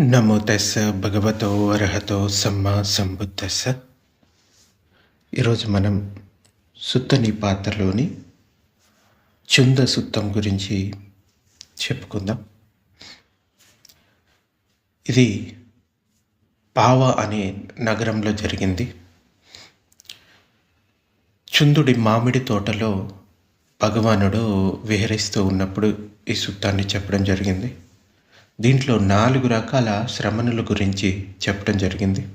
నమో తెస్స భగవతో అర్హతో సమ్మ సంబుద్ధస్స. ఈరోజు మనం సుత్తని పాత్రలోని చుంద సుత్తం గురించి చెప్పుకుందాం. ఇది పావ అనే నగరంలో జరిగింది. చుందుడి మామిడి తోటలో భగవానుడు విహరిస్తూ ఉన్నప్పుడు ఈ సుత్తాన్ని చెప్పడం జరిగింది. దీంట్లో నాలుగు రకాల శ్రమణుల గురించి చెప్పడం జరిగింది.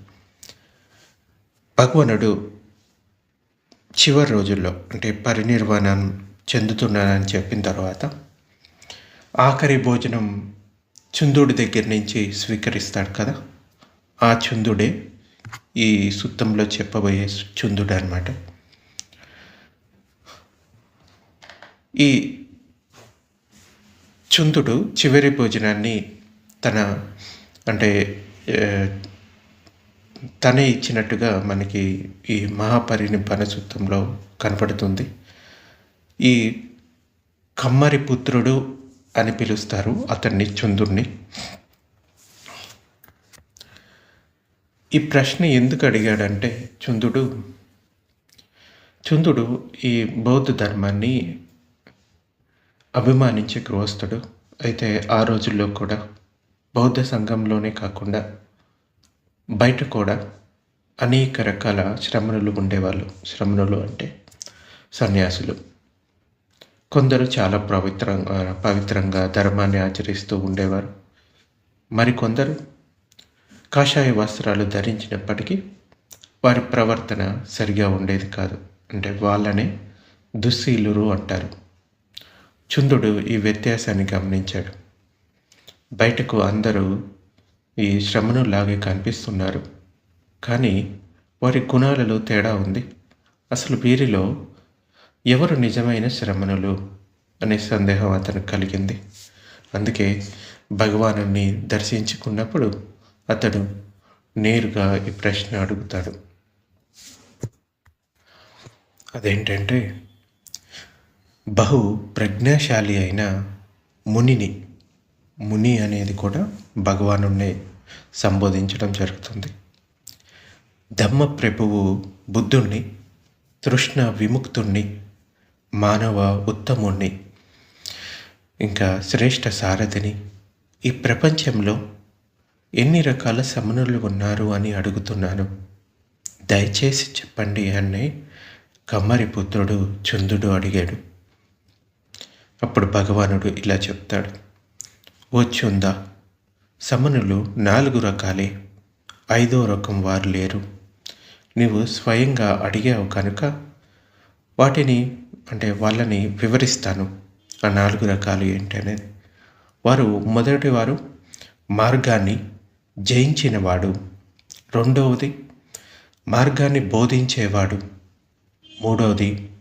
భగవానుడు చివరి రోజుల్లో అంటే పరినిర్వాణం చెందుతున్నానని చెప్పిన తర్వాత ఆఖరి భోజనం చుందుడి దగ్గర నుంచి స్వీకరిస్తాడు కదా. ఆ చుందుడే ఈ సుత్తంలో చెప్పబోయే చుందుడు అనమాట ఈ చుందుడు చివరి భోజనాన్ని తన అంటే తనే ఇచ్చినట్టుగా మనకి ఈ మహాపరినిబ్బన సూత్రంలో కనపడుతుంది. ఈ కమ్మరి పుత్రుడు అని పిలుస్తారు అతన్ని చుందుడిని ఈ ప్రశ్న ఎందుకు అడిగాడంటే చందుడు చందుడు ఈ బౌద్ధ ధర్మాన్ని అభిమానించే గృహస్థుడు. అయితే ఆ రోజుల్లో కూడా బౌద్ధ సంఘంలోనే కాకుండా బయట కూడా అనేక రకాల శ్రమణులు ఉండేవాళ్ళు. శ్రమణులు అంటే సన్యాసులు. కొందరు చాలా పవిత్రంగా పవిత్రంగా ధర్మాన్ని ఆచరిస్తూ ఉండేవారు. మరికొందరు కాషాయ వస్త్రాలు ధరించినప్పటికీ వారి ప్రవర్తన సరిగా ఉండేది కాదు. అంటే వాళ్ళనే దుశ్శీలురు అంటారు. చుందుడు ఈ వ్యత్యాసాన్ని గమనించాడు. బయటకు అందరూ ఈ శ్రమను లాగే కనిపిస్తున్నారు. కానీ వారి గుణాలలో తేడా ఉంది. అసలు వీరిలో ఎవరు నిజమైన శ్రమణులు అనే సందేహం అతనికి కలిగింది. అందుకే భగవాను దర్శించుకున్నప్పుడు అతడు నేరుగా ఈ ప్రశ్న అడుగుతాడు. అదేంటంటే బహు ప్రజ్ఞాశాలి అయిన మునిని ముని అనేది కూడా భగవానుణ్ణి సంబోధించడం జరుగుతుంది. ధమ్మ ప్రభువు బుద్ధుణ్ణి తృష్ణ విముక్తుణ్ణి మానవ ఉత్తముణ్ణి ఇంకా శ్రేష్ఠ సారథిని ఈ ప్రపంచంలో ఎన్ని రకాల సమనులు ఉన్నారు అని అడుగుతున్నాను. దయచేసి చెప్పండి అని కమ్మరి పుత్రుడు చందుడు అడిగాడు. అప్పుడు భగవానుడు ఇలా చెప్తాడు. వచ్చుందా? సమనులు నాలుగు రకాలే. ఐదో రకం వారు లేరు. నీవు స్వయంగా అడిగావు కనుక వాటిని అంటే వాళ్ళని వివరిస్తాను. ఆ నాలుగు రకాలు ఏంటనేది వారు మొదటి వారు మార్గాన్ని జయించినవాడు. రెండవది మార్గాన్ని బోధించేవాడు. మూడవది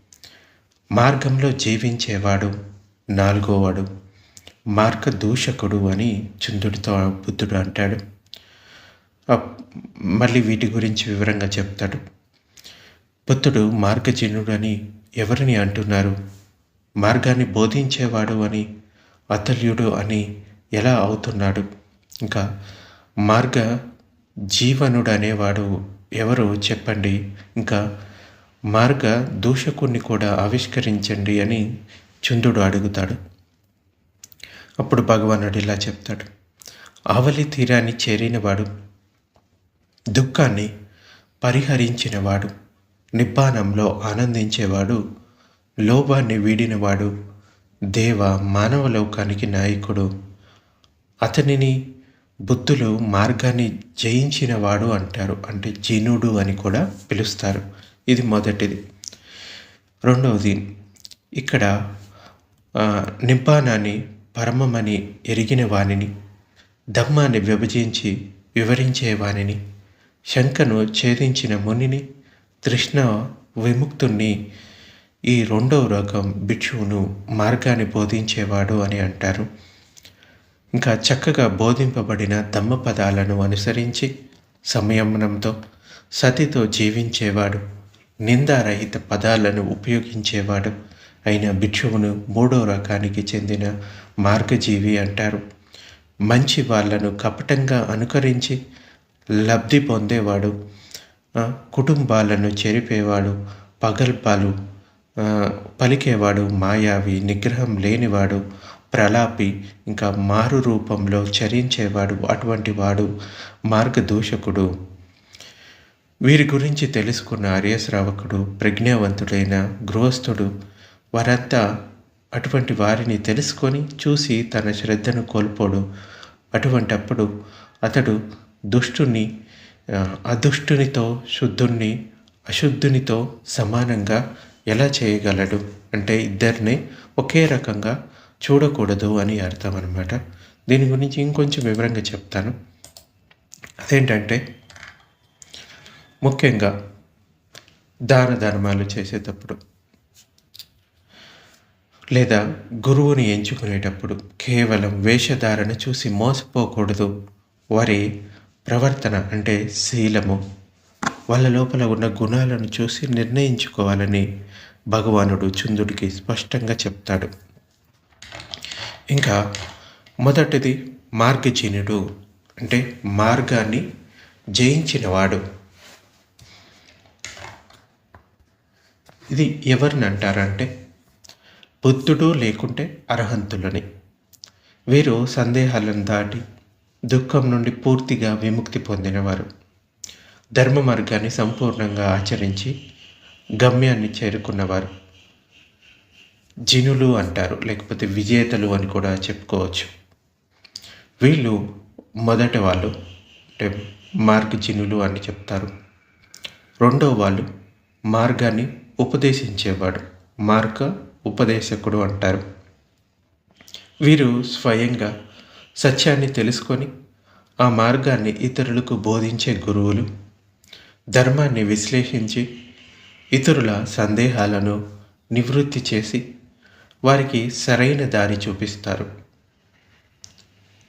మార్గంలో జీవించేవాడు. నాలుగోవాడు మార్గదూషకుడు అని చంద్రుడితో బుద్ధుడు అంటాడు. మళ్ళీ వీటి గురించి వివరంగా చెప్తాడు. బుద్ధుడు మార్గజనుడు అని ఎవరిని అంటున్నారు? మార్గాన్ని బోధించేవాడు అని అతల్యుడు అని ఎలా అవుతున్నాడు? ఇంకా మార్గ జీవనుడు అనేవాడు ఎవరు చెప్పండి? ఇంకా మార్గ దూషకుణ్ణి కూడా ఆవిష్కరించండి అని చంద్రుడు అడుగుతాడు. అప్పుడు భగవానుడు ఇలా చెప్తాడు. ఆవలి తీరాన్ని చేరినవాడు దుఃఖాన్ని పరిహరించినవాడు నిబ్బానంలో ఆనందించేవాడు లోభాన్ని వీడినవాడు దేవ మానవ లోకానికి నాయకుడు అతనిని బుద్ధులు మార్గాన్ని జయించినవాడు అంటారు. అంటే జీనుడు అని కూడా పిలుస్తారు. ఇది మొదటిది. రెండవది ఇక్కడ నిబ్బానాన్ని పరమమని ఎరిగిన వానిని ధమ్మాన్ని విభజించి వివరించే వానిని శంకను ఛేదించిన మునిని తృష్ణ విముక్తుణ్ణి ఈ రెండవ రకం భిక్షువును మార్గాన్ని బోధించేవాడు అని అంటారు. ఇంకా చక్కగా బోధింపబడిన ధమ్మ పదాలను అనుసరించి సంయమనంతో సతితో జీవించేవాడు నిందారహిత పదాలను ఉపయోగించేవాడు అయిన భిక్షువును మూడో రకానికి చెందిన మార్గజీవి అంటారు. మంచి వాళ్ళను కపటంగా అనుకరించి లబ్ధి పొందేవాడు కుటుంబాలను చెరిపేవాడు పగల్పాలు పలికేవాడు మాయావి నిగ్రహం లేనివాడు ప్రలాపి ఇంకా మారు రూపంలో చరించేవాడు అటువంటి వాడు మార్గదూషకుడు. వీరి గురించి తెలుసుకున్న ఆర్యశ్రావకుడు ప్రజ్ఞావంతుడైన గృహస్థుడు వారంతా అటువంటి వారిని తెలుసుకొని చూసి తన శ్రద్ధను కోల్పోడు. అటువంటప్పుడు అతడు దుష్టుని అదుష్టునితో శుద్ధుణ్ణి అశుద్ధునితో సమానంగా ఎలా చేయగలడు? అంటే ఇద్దరిని ఒకే రకంగా చూడకూడదు అని అర్థం అనమాట దీని గురించి ఇంకొంచెం వివరంగా చెప్తాను. అదేంటంటే ముఖ్యంగా దాన ధర్మాలు చేసేటప్పుడు లేదా గురువుని ఎంచుకునేటప్పుడు కేవలం వేషధారణ చూసి మోసపోకూడదు. వారి ప్రవర్తన అంటే శీలము. వాళ్ళ లోపల ఉన్న గుణాలను చూసి నిర్ణయించుకోవాలని భగవానుడు చంద్రుడికి స్పష్టంగా చెప్తాడు. ఇంకా మొదటిది మార్గజీనుడు అంటే మార్గాన్ని జయించినవాడు. ఇది ఎవరిని అంటారంటే బుద్ధుడు లేకుంటే అర్హంతులని. వీరు సందేహాలను దాటి దుఃఖం నుండి పూర్తిగా విముక్తి పొందినవారు. ధర్మ మార్గాన్ని సంపూర్ణంగా ఆచరించి గమ్యాన్ని చేరుకున్నవారు. జినులు అంటారు లేకపోతే విజేతలు అని కూడా చెప్పుకోవచ్చు. వీళ్ళు మొదటి వాళ్ళు అంటే మార్గజినులు అని చెప్తారు. రెండో వాళ్ళు మార్గాన్ని ఉపదేశించేవాడు. మార్గ ఉపదేశకుడు అంటారు. వీరు స్వయంగా సత్యాన్ని తెలుసుకొని ఆ మార్గాన్ని ఇతరులకు బోధించే గురువులు ధర్మాన్ని విశ్లేషించి ఇతరుల సందేహాలను నివృత్తి చేసి వారికి సరైన దారి చూపిస్తారు.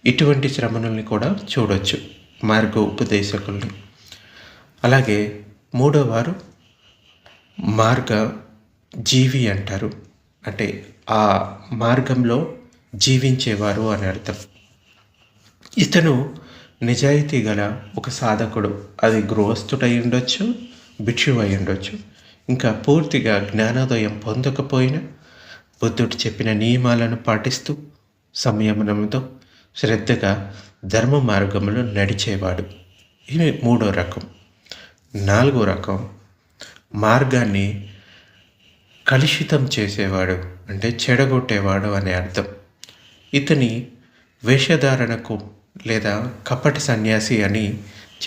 ఇటువంటి శ్రమణుల్ని కూడా చూడొచ్చు మార్గ ఉపదేశకుల్ని అలాగే మూడో వారు మార్గ జీవి అంటారు. అంటే ఆ మార్గంలో జీవించేవారు అని అర్థం. ఇతను నిజాయితీ గల ఒక సాధకుడు. అది గృహస్థుడై ఉండొచ్చు భిక్షువు అయి ఉండొచ్చు ఇంకా పూర్తిగా జ్ఞానోదయం పొందకపోయినా బుద్ధుడు చెప్పిన నియమాలను పాటిస్తూ సంయమనంతో శ్రద్ధగా ధర్మ మార్గంలో నడిచేవాడు. ఇది మూడో రకం. నాలుగో రకం. మార్గాన్ని కలుషితం చేసేవాడు అంటే చెడగొట్టేవాడు అనే అర్థం. ఇతని వేషధారణకు లేదా కపట సన్యాసి అని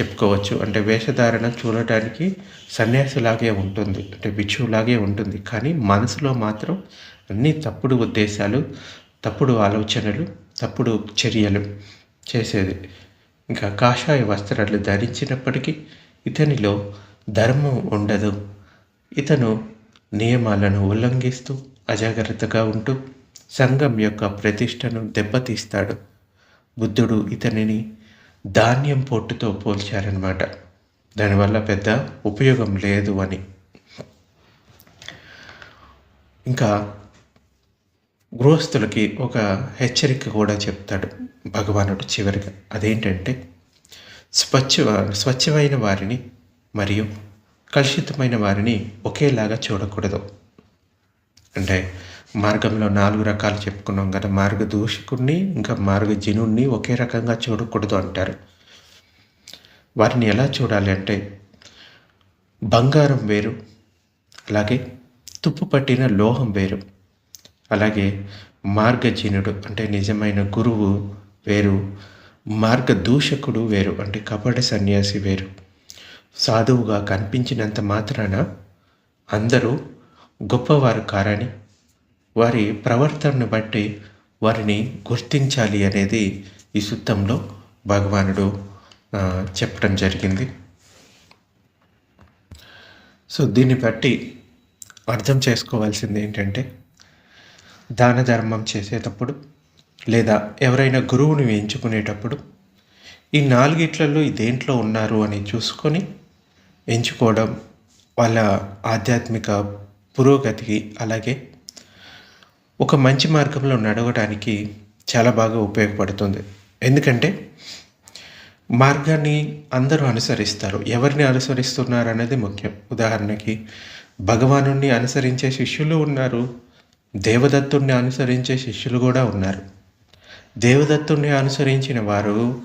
చెప్పుకోవచ్చు. అంటే వేషధారణ చూడటానికి సన్యాసిలాగే ఉంటుంది. అంటే బిచ్చువులాగే ఉంటుంది. కానీ మనసులో మాత్రం అన్ని తప్పుడు ఉద్దేశాలు తప్పుడు ఆలోచనలు తప్పుడు చర్యలు చేసేది. ఇంకా కాషాయ వస్త్రాలు ధరించినప్పటికీ ఇతనిలో ధర్మం ఉండదు. ఇతను నియమాలను ఉల్లంఘిస్తూ అజాగ్రత్తగా ఉంటూ సంఘం యొక్క ప్రతిష్టను దెబ్బతీస్తాడు. బుద్ధుడు ఇతనిని ధాన్యం పొట్టుతో పోల్చారనమాట దానివల్ల పెద్ద ఉపయోగం లేదు అని. ఇంకా గృహస్థులకి ఒక హెచ్చరిక కూడా చెప్తాడు భగవానుడు చివరిగా. అదేంటంటే స్వచ్ఛ స్వచ్ఛమైన వారిని మరియు కలుషితమైన వారిని ఒకేలాగా చూడకూడదు. అంటే మార్గంలో నాలుగు రకాలు చెప్పుకున్నాం కదా మార్గ దూషకుణ్ణి ఇంకా మార్గ జనుణ్ణి ఒకే రకంగా చూడకూడదు అంటారు. వారిని ఎలా చూడాలి అంటే బంగారం వేరు అలాగే తుప్పు పట్టిన లోహం వేరు అలాగే మార్గజనుడు అంటే నిజమైన గురువు వేరు మార్గదూషకుడు వేరు అంటే కపట సన్యాసి వేరు. సాధువుగా కనిపించినంత మాత్రాన అందరూ గొప్పవారు కారని వారి ప్రవర్తనను బట్టి వారిని గుర్తించాలి అనేది ఈ సుత్తంలో భగవానుడు చెప్పడం జరిగింది. సో దీన్ని బట్టి అర్థం చేసుకోవాల్సింది ఏంటంటే దాన ధర్మం చేసేటప్పుడు లేదా ఎవరైనా గురువుని ఎంచుకునేటప్పుడు ఈ నాలుగిట్లలో దేంట్లో ఉన్నారు అని చూసుకొని ఎంచుకోవడం వాళ్ళ ఆధ్యాత్మిక పురోగతికి అలాగే ఒక మంచి మార్గంలో నడవడానికి చాలా బాగా ఉపయోగపడుతుంది. ఎందుకంటే మార్గాన్ని అందరూ అనుసరిస్తారు. ఎవరిని అనుసరిస్తున్నారు అనేది ముఖ్యం. ఉదాహరణకి భగవాను అనుసరించే శిష్యులు ఉన్నారు. దేవదత్తుణ్ణి అనుసరించే శిష్యులు కూడా ఉన్నారు. దేవదత్తుణ్ణి అనుసరించిన వారు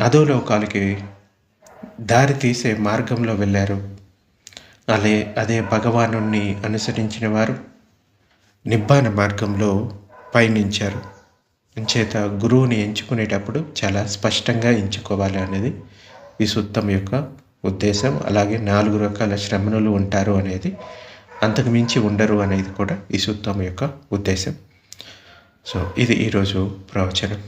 అధోలోకాలకి దారి తీసే మార్గంలో వెళ్ళారు. అలే అదే భగవాను అనుసరించిన వారు నిబ్బాన మార్గంలో పయనించారు. చేత గురువుని ఎంచుకునేటప్పుడు చాలా స్పష్టంగా ఎంచుకోవాలి అనేది ఈ సుత్తం యొక్క ఉద్దేశం. అలాగే నాలుగు రకాల శ్రమణులు ఉంటారు అనేది అంతకు మించి ఉండరు అనేది కూడా ఈ సుత్తం యొక్క ఉద్దేశం. సో ఇది ఈరోజు ప్రవచనం.